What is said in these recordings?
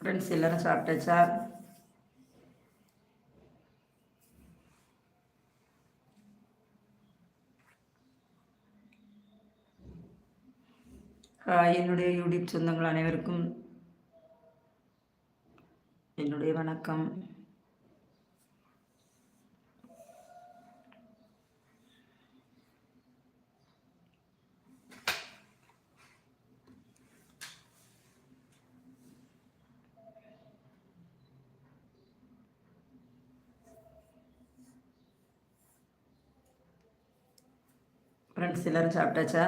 Friends எல்லாரும் சாப்பிட்டாச்சா? என்னுடைய யூடியூப் சொந்தங்கள் அனைவருக்கும் என்னுடைய வணக்கம். ஃப்ரெண்ட்ஸ் எல்லோரும் சாப்பிட்டாச்சா?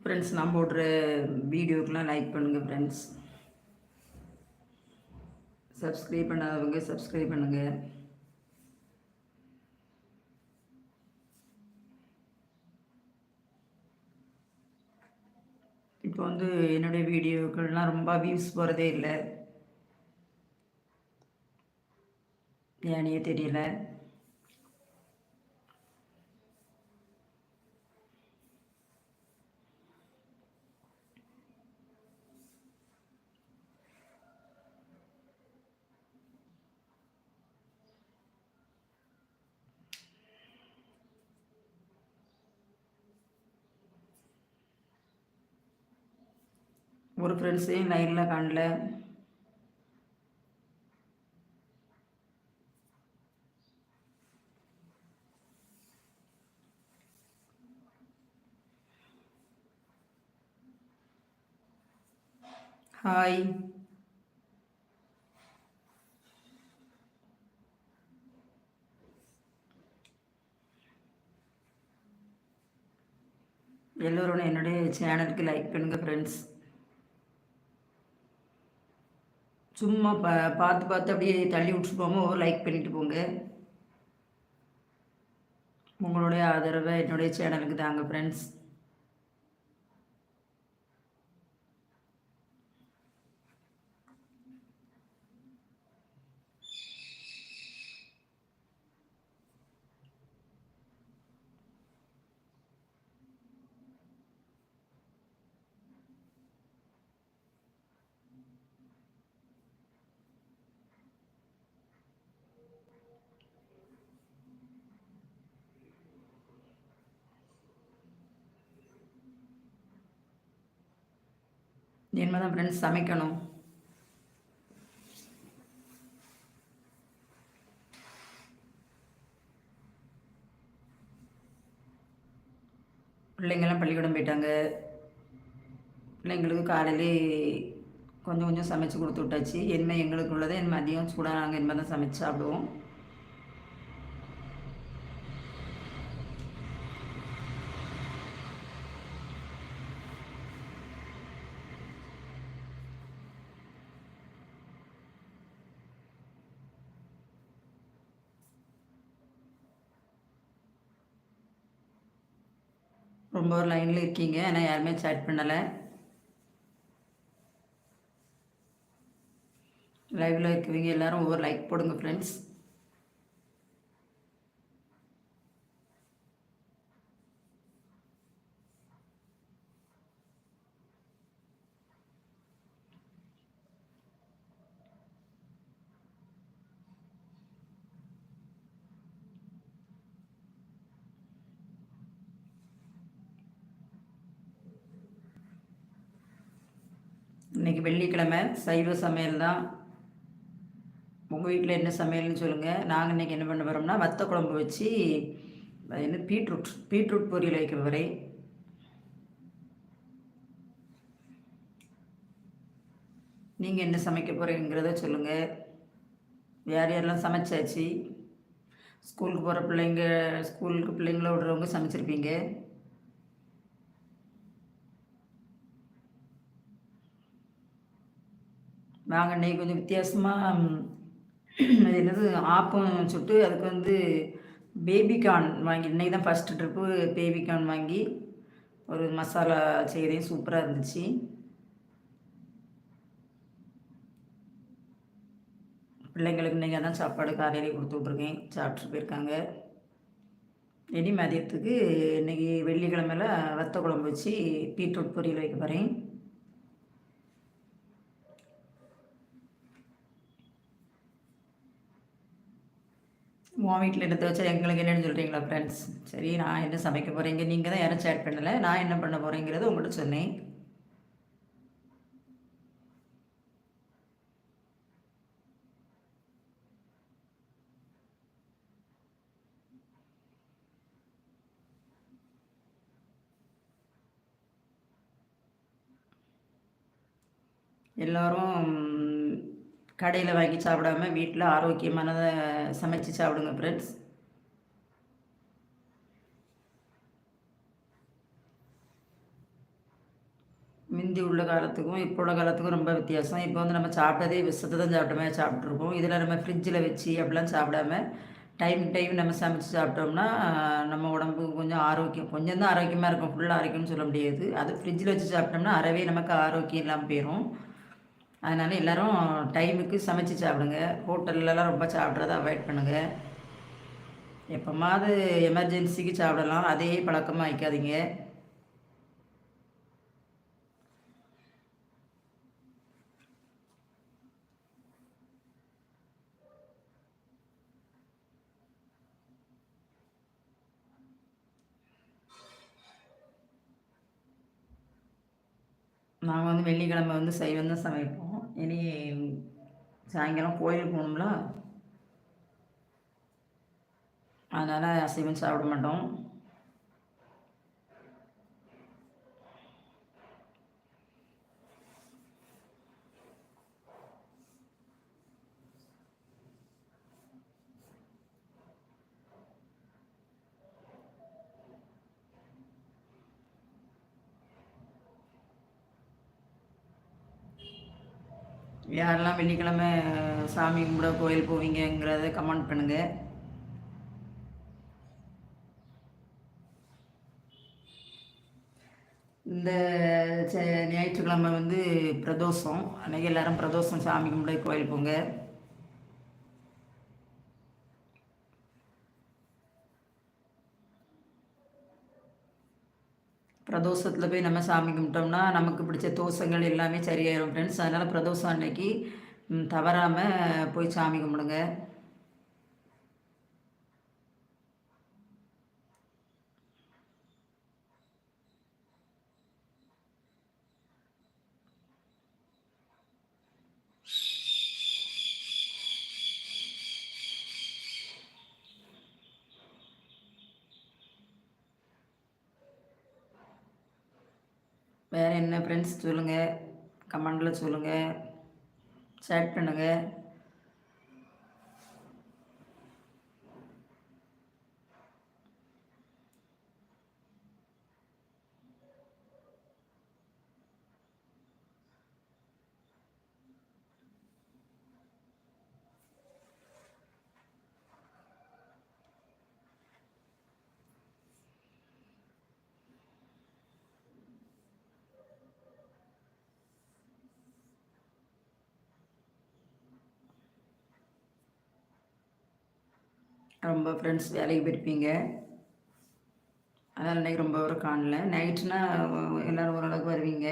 ஃப்ரெண்ட்ஸ் நான் போடுற வீடியோக்கெலாம் லைக் பண்ணுங்கள் ஃப்ரெண்ட்ஸ் சப்ஸ்கிரைப் பண்ணாதவங்க சப்ஸ்கிரைப் பண்ணுங்கள் இப்போ வந்து என்னுடைய வீடியோக்கள்லாம் ரொம்ப வியூஸ் போகிறதே இல்லை. ஏனையே தெரியல? ஒரு ஃப்ரெண்ட்ஸையும் லைனில் காணல. ஹாய் எல்லோரும் என்னுடைய சேனலுக்கு லைக் பண்ணுங்கள் ஃப்ரெண்ட்ஸ் சும்மா பா பார்த்து பார்த்து அப்படியே தள்ளி விட்டு போகாமல் லைக் பண்ணிட்டு போங்க. உங்களுடைய ஆதரவை என்னுடைய சேனலுக்கு தாங்க ஃப்ரெண்ட்ஸ் இனிமேல் தான் ஃப்ரெண்ட்ஸ் சமைக்கணும். பிள்ளைங்கள்லாம் பள்ளிக்கூடம் போயிட்டாங்க. பிள்ளைங்களுக்கு காலையிலே கொஞ்சம் கொஞ்சம் சமைச்சு கொடுத்து விட்டாச்சு. என்மை எங்களுக்கு உள்ளதை என் மதியம் சூடாக நாங்கள் இனிமேல் தான் சமைச்சு சாப்பிடுவோம். ரொம்ப ஒரு லைனில் இருக்கீங்க. ஏன்னா யாருமே சேட் பண்ணலை. லைவில் இருக்கிறவங்க எல்லாரும் ஒவ்வொரு லைக் போடுங்க ஃப்ரெண்ட்ஸ் இன்றைக்கி வெள்ளிக்கிழமை சைவ சமையல் தான். உங்கள் வீட்டில் என்ன சமையல்னு சொல்லுங்கள் நாங்கள் இன்றைக்கி என்ன பண்ண போகிறோம்னா வத்த குழம்பு வச்சு என்ன பீட்ரூட் பீட்ரூட் பொரியல் வைக்க போகிறேன் நீங்கள் என்ன சமைக்க போகிறீங்கிறத சொல்லுங்கள் யார் யாரெல்லாம் சமைச்சாச்சு? ஸ்கூலுக்கு போகிற பிள்ளைங்க ஸ்கூலுக்கு பிள்ளைங்கள விடுறவங்க சமைச்சிருப்பீங்க. நாங்கள் இன்னைக்கு கொஞ்சம் வித்தியாசமாக அது என்னது ஆப்பம் சுட்டு அதுக்கு வந்து பேபிகார்ன் வாங்கி இன்றைக்கி தான் ஃபஸ்ட்டு ட்ரிப்பு பேபிகார்ன் வாங்கி ஒரு மசாலா செய்கிறேன் சூப்பராக இருந்துச்சு. பிள்ளைங்களுக்கு இன்றைக்கி தான் சாப்பாடு காலையிலே கொடுத்து விட்ருக்கேன் சாப்பிட்டு போயிருக்காங்க. இனி மதியத்துக்கு இன்றைக்கி வெள்ளிக்கிழமையில் வத்த குழம்பு வச்சு பீட்ரூட் பொரியல் வைக்க போகிறேன் உன் வீட்டில் எடுத்து வச்சா எங்களுக்கு என்னென்னு சொல்கிறீங்களா ஃப்ரெண்ட்ஸ் சரி நான் என்ன சமைக்க போகிறீங்க நீங்கள் தான் யாரும் சேட் பண்ணலை. நான் என்ன பண்ண போகிறேங்கிறத உங்கள்கிட்ட சொன்னேன். எல்லோரும் கடையில் வாங்கி சாப்பிடாம வீட்டில் ஆரோக்கியமானதை சமைச்சு சாப்பிடுங்க ஃப்ரெண்ட்ஸ் முந்தி உள்ள காலத்துக்கும் இப்போ உள்ள காலத்துக்கும் ரொம்ப வித்தியாசம். இப்போ வந்து நம்ம சாப்பிட்டதே விஷத்தை தான் சாப்பிட்டோமே சாப்பிட்ருக்கோம் இதில் நம்ம ஃப்ரிட்ஜில் வச்சு அப்படிலாம் சாப்பிடாம டைம் டைம் நம்ம சமைச்சு சாப்பிட்டோம்னா நம்ம உடம்பு கொஞ்சம் ஆரோக்கியம் கொஞ்சம் தான் ஆரோக்கியமாக இருக்கும். ஃபுல்லாக ஆரோக்கியம்னு சொல்ல முடியாது. அது ஃப்ரிட்ஜில் வச்சு சாப்பிட்டோம்னா அறவே நமக்கு ஆரோக்கியம் இல்லாமல் போயிடும் அதனால் எல்லோரும் டைமுக்கு சமைச்சு சாப்பிடுங்க. ஹோட்டல்லலாம் ரொம்ப சாப்பிட்றத அவாய்ட் பண்ணுங்கள் எப்போமாவது எமர்ஜென்சிக்கு சாப்பிடலாம். அதே பழக்கமாக வைக்காதீங்க. நாங்கள் வந்து வெள்ளிக்கிழமை வந்து சைவம் தான் சமைப்போம். இனி சாயங்காலம் கோயிலுக்கு போகணும்ல? அதனால் அசைவம் சாப்பிட மாட்டோம். யாரெல்லாம் வெள்ளிக்கிழமை சாமி கும்பிட கோயில் போவீங்கங்கிறத கமெண்ட் பண்ணுங்கள் இந்த ஞாயிற்றுக்கிழமை வந்து பிரதோஷம். அன்றைக்கி எல்லோரும் பிரதோஷம் சாமி கும்பிட கோயில் போங்க. பிரதோஷத்தில் போய் நம்ம சாமி கும்பிட்டோம்னா நமக்கு பிடிச்ச தோஷங்கள் எல்லாமே சரியாயிரும். ஃப்ரெண்ட்ஸ் அதனால் பிரதோஷம் அன்னைக்கு தவறாமல் போய் சாமி கும்பிடுங்க. வேறு என்ன ஃப்ரெண்ட்ஸ் சொல்லுங்கள் கமெண்டில் சொல்லுங்கள் சேட் பண்ணுங்கள் ரொம்ப ஃப்ரெண்ட்ஸ் வேலைக்கு போயிருப்பீங்க. அதனால் இன்றைக்கி ரொம்ப ஒரு காணல. நைட்டுனா எல்லோரும் ஓரளவுக்கு வருவீங்க.